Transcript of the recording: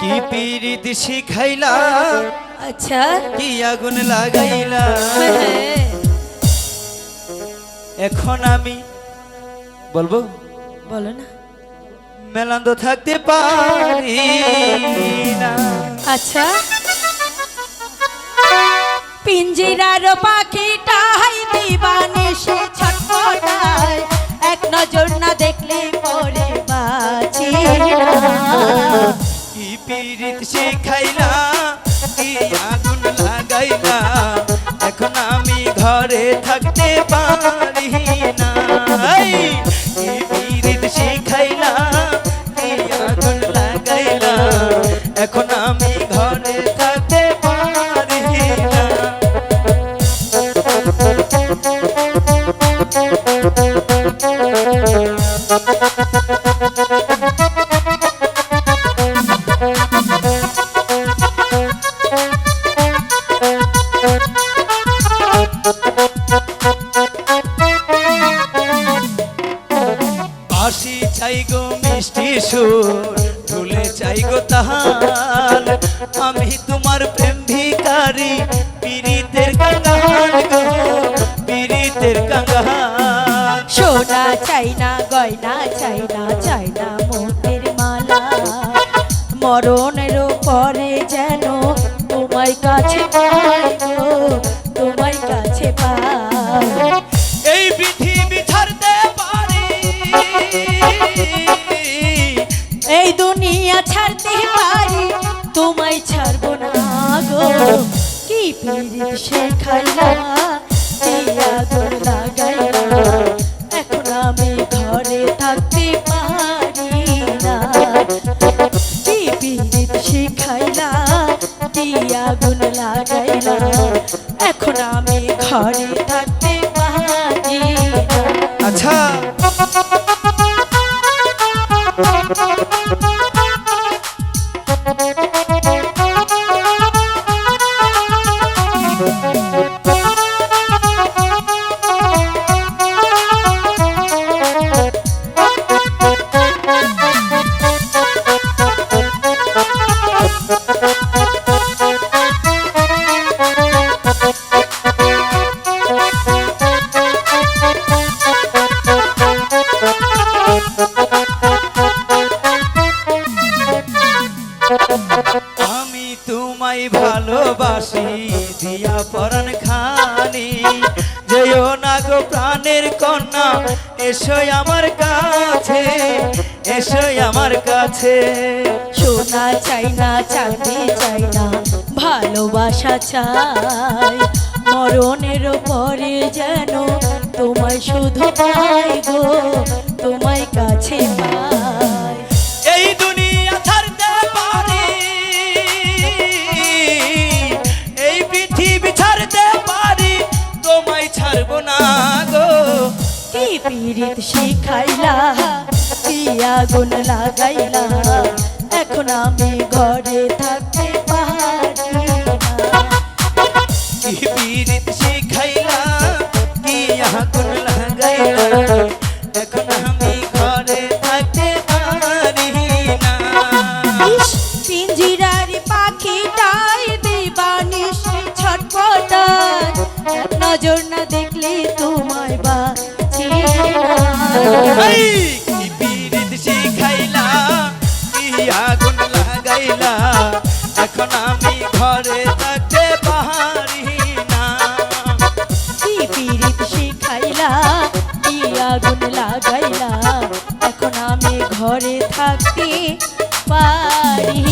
কি পীড়িত শিখাইলা? আচ্ছা। কি আগুন লাগাইলা? এখন আমি বলব? বলো না। মেলান্দ থাকতে পারি না। আচ্ছা। পিঞ্জিরার পাখিটাই দিবানে সে ছটফটায় পীড়িত শিখাইলা, কি আগুন লাগাইলা, এখন আমি ঘরে থাকতে পারি না। কি পীড়িত শিখাইলা, কি আগুন লাগাইলা, এখন আমি ঘরে থাকতে পারি না। সুর ভুলে চাই গো তাহার। আমি তোমার প্রেম ভিকারি পীড়িতের কাঙ্গাল গো পীড়িতের কাঙ্গাল সোনা চাই না গয়না চাই না চাই না মোটের মালা। মরণের পরে যেন তোমার কাছে পাই গো তোমার কাছে পাই। এই পৃথিবী ছাড়তে পারি। দুনিয়া ছাড়তে পারি, তোমায় ছাড়বো না গো। কি পীড়িত শেখাইলা কি আগুন লাগাইলা এখন আমি ঘরে থাকতে পারি না। কি পীড়িত শেখাইলা কি আগুন লাগাইলা এখন আমি ঘরে থাকতে পারি না। আচ্ছা। ভালোবাসি দিয়া খানি। যেও না প্রাণের কন্যা এসো আমার কাছে এসো আমার কাছে। সোনা চাই না, চাঁদি চাই না, ভালোবাসা চাই। মরণের পরে যেন তোমায় শুধু পাই গো, তোমায় পীড়িত শিখাইলা কি আগুন লাগাইলা। এখন আমি ঘরে থাকতে পারি পীড়িত শিখাইলা কি আগুন লাগাইলা। এখন আমি ঘরে থাকতে পারি না। পিঞ্জিরার পাখিটাই দিবানিস ছটপটায় নজর না দেখলে এখন আমি ঘরে থাকতে পারি না। কি পীড়িত শিখাইলা, কি আগুন লাগাইলা। এখন আমি ঘরে থাকতে পারি